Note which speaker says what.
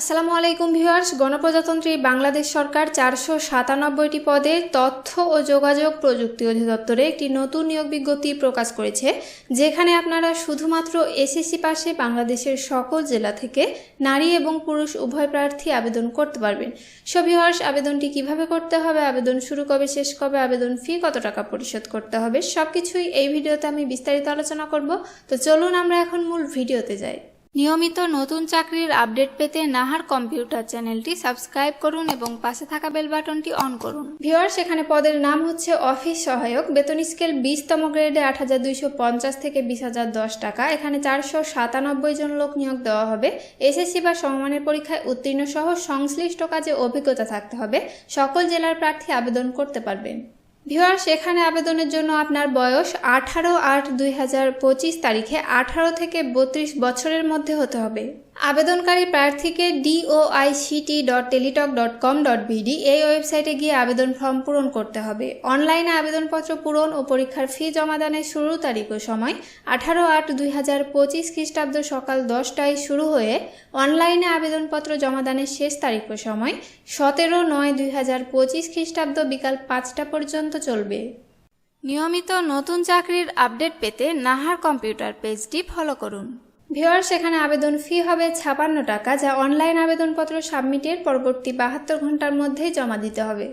Speaker 1: আসসালামু আলাইকুম ভিউয়ার্স, গণপ্রজাতন্ত্রী বাংলাদেশ সরকার চারশো সাতানব্বইটি পদে তথ্য ও যোগাযোগ প্রযুক্তি অধিদপ্তরে একটি নতুন নিয়োগ বিজ্ঞপ্তি প্রকাশ করেছে, যেখানে আপনারা শুধুমাত্র এসএসসি পাশে বাংলাদেশের সকল জেলা থেকে নারী এবং পুরুষ উভয় প্রার্থী আবেদন করতে পারবেন। সো ভিউয়ার্স, আবেদনটি কীভাবে করতে হবে, আবেদন শুরু কবে, শেষ কবে, আবেদন ফি কত টাকা পরিশোধ করতে হবে সব কিছুই এই ভিডিওতে আমি বিস্তারিত আলোচনা করব। তো চলুন আমরা এখন মূল ভিডিওতে যাই। নিয়মিত নতুন চাকরির আপডেট পেতে নাহার কম্পিউটার চ্যানেলটি সাবস্ক্রাইব করুন এবং পাশে থাকা বেল বাটনটি অন করুন। ভিওয়ার্স এখানে পদের নাম হচ্ছে অফিস সহায়ক। বেতন স্কেল বিশতম গ্রেডে আট হাজার দুইশো পঞ্চাশ থেকে বিশ হাজার দশ টাকা। এখানে চারশো সাতানব্বই জন লোক নিয়োগ দেওয়া হবে। এসএসসি বা সমমানের পরীক্ষায় উত্তীর্ণ সহ সংশ্লিষ্ট কাজে অভিজ্ঞতা থাকতে হবে। সকল জেলার প্রার্থী আবেদন করতে পারবেন। ভিউয়ার্স এখানে আবেদনের জন্য আপনার বয়স আঠারো আট দুই হাজার পঁচিশ তারিখে আঠারো থেকে বত্রিশ বছরের মধ্যে হতে হবে। আবেদনকারী প্রার্থীকে DOICT dot teletalk dot com dot BD এই ওয়েবসাইটে গিয়ে আবেদন ফর্ম পূরণ করতে হবে। অনলাইনে আবেদনপত্র পূরণ ও পরীক্ষার ফি জমাদানের শুরু তারিখ ও সময় আঠারো আট দুই হাজার পঁচিশ খ্রিস্টাব্দ সকাল দশটায় শুরু হয়ে অনলাইনে আবেদনপত্র জমাদানের শেষ তারিখ ও সময় সতেরো নয় দুই হাজার পঁচিশ খ্রিস্টাব্দ বিকাল পাঁচটা পর্যন্ত চলবে। নিয়মিত নতুন চাকরির আপডেট পেতে নাহার কম্পিউটার পেজটি ফলো করুন। ভিওয়ার সেখানে আবেদন ফি হবে ছাপান্ন টাকা যা অনলাইন আবেদনপত্র সাবমিটের পরবর্তী বাহাত্তর ঘণ্টার মধ্যেই জমা দিতে হবে।